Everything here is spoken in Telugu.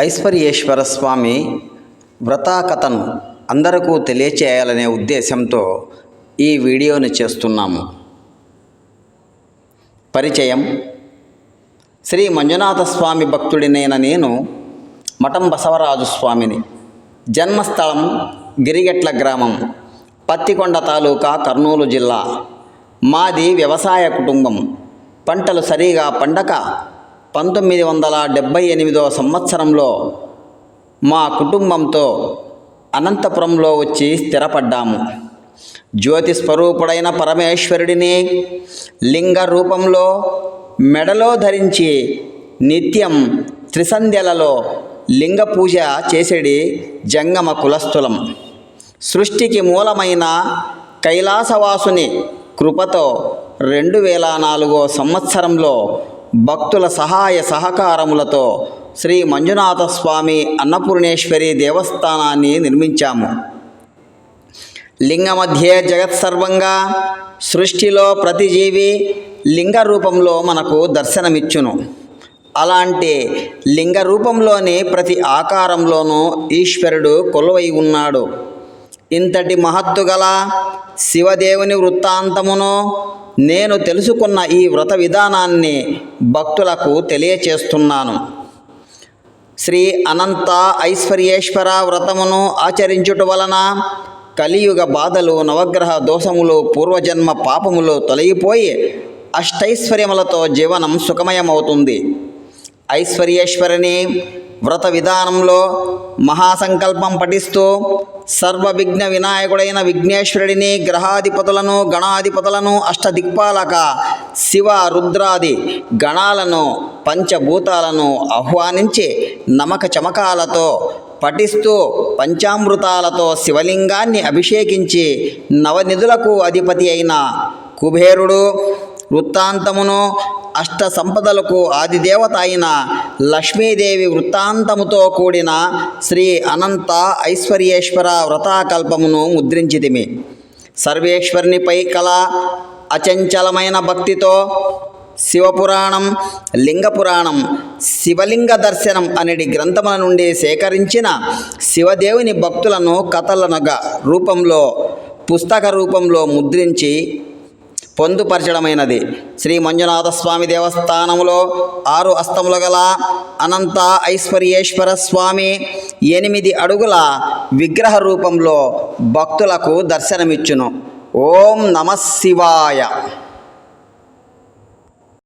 ఐశ్వర్యేశ్వర స్వామి వ్రతాకథను అందరకు తెలియచేయాలనే ఉద్దేశంతో ఈ వీడియోని చేస్తున్నాము. పరిచయం. శ్రీ మంజునాథ స్వామి భక్తుడినైన నేను మఠం బసవరాజు స్వామిని. జన్మస్థలం గిరిగెట్ల గ్రామం పత్తికొండ తాలూకా కర్నూలు జిల్లా. మాది వ్యవసాయ కుటుంబం. పంటలు సరిగా పండక పంతొమ్మిది వందల డెబ్భై ఎనిమిదవ సంవత్సరంలో మా కుటుంబంతో అనంతపురంలో వచ్చి స్థిరపడ్డాము. జ్యోతి స్వరూపుడైన పరమేశ్వరుడిని లింగ రూపంలో మెడలో ధరించి నిత్యం త్రిసంధ్యలలో లింగ పూజ చేసేడి జంగమ కులస్థులం. సృష్టికి మూలమైన కైలాసవాసుని కృపతో రెండు వేల నాలుగో సంవత్సరంలో భక్తుల సహాయ సహకారములతో శ్రీ మంజునాథ స్వామి అన్నపూర్ణేశ్వరి దేవస్థానాన్ని నిర్మించాము. లింగ మధ్యే జగత్సర్వంగా సృష్టిలో ప్రతి జీవి లింగ రూపంలో మనకు దర్శనమిచ్చును. అలాంటి లింగ రూపంలోని ప్రతి ఆకారంలోనూ ఈశ్వరుడు కొలువై ఉన్నాడు. ఇంతటి మహత్తుగల శివదేవుని వృత్తాంతమును నేను తెలుసుకున్న ఈ వ్రత విధానాన్ని భక్తులకు తెలియచేస్తున్నాను. శ్రీ అనంత ఐశ్వర్యేశ్వర వ్రతమును ఆచరించుట వలన కలియుగ బాధలు నవగ్రహ దోషములు పూర్వజన్మ పాపములు తొలగిపోయి అష్టైశ్వర్యములతో జీవనం సుఖమయమవుతుంది. ఐశ్వర్యేశ్వరిని వ్రత విధానంలో మహాసంకల్పం పఠిస్తూ సర్వ విఘ్న వినాయకుడైన విఘ్నేశ్వరుడిని గ్రహాధిపతులను గణాధిపతులను అష్టదిక్పాలక శివ రుద్రాది గణాలను పంచభూతాలను ఆహ్వానించి నమక చమకాలతో పఠిస్తూ పంచామృతాలతో శివలింగాన్ని అభిషేకించి నవనిధులకు అధిపతి అయిన కుబేరుడు వృత్తాంతమును అష్ట సంపదలకు ఆదిదేవత అయిన లక్ష్మీదేవి వృత్తాంతముతో కూడిన శ్రీ అనంత ఐశ్వర్యేశ్వర వ్రతాకల్పమును ముద్రించితిమి. సర్వేశ్వరునిపై కల అచంచలమైన భక్తితో శివపురాణం లింగపురాణం శివలింగ దర్శనం అనేది గ్రంథముల నుండి సేకరించిన శివదేవుని భక్తులను కథలనగా రూపంలో పుస్తక రూపంలో ముద్రించి పొందుపరచడమైనది. శ్రీ మంజునాథ స్వామి ఆరు అస్తములు గల అనంత ఐశ్వర్యేశ్వర స్వామి ఎనిమిది అడుగుల విగ్రహ రూపంలో భక్తులకు దర్శనమిచ్చును. ఓం నమ శివాయ.